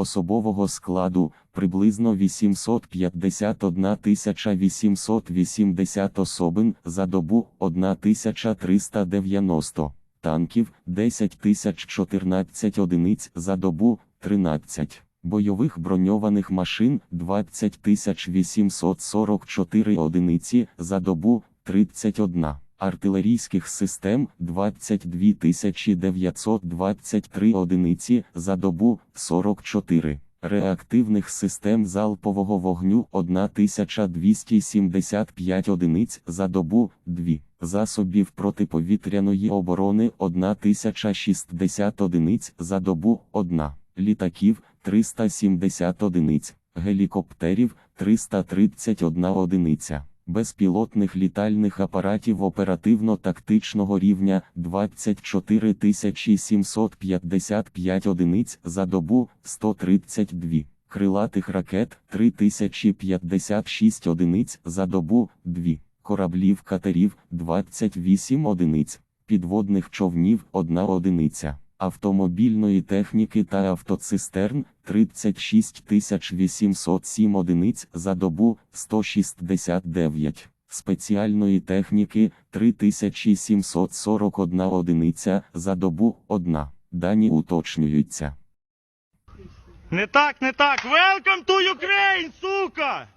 особового складу приблизно 851 880 особин за добу 1390, танків 10 014 одиниць за добу 13. Бойових броньованих машин 20 844 одиниці за добу 31, артилерійських систем 22 923 одиниці за добу 44, реактивних систем залпового вогню 1275 одиниць за добу 2, засобів протиповітряної оборони 1060 одиниць за добу 1, літаків 370 одиниць, гелікоптерів 331 одиниця, безпілотних літальних апаратів оперативно-тактичного рівня 24 755 одиниць за добу 132, крилатих ракет 3056 одиниць за добу 2, кораблів катерів 28 одиниць, підводних човнів 1 одиниця автомобільної техніки та автоцистерн 36 807 одиниць за добу 169, спеціальної техніки 3741 одиниця за добу 1. Дані уточнюються. Не так, не так. Welcome to Ukraine, сука!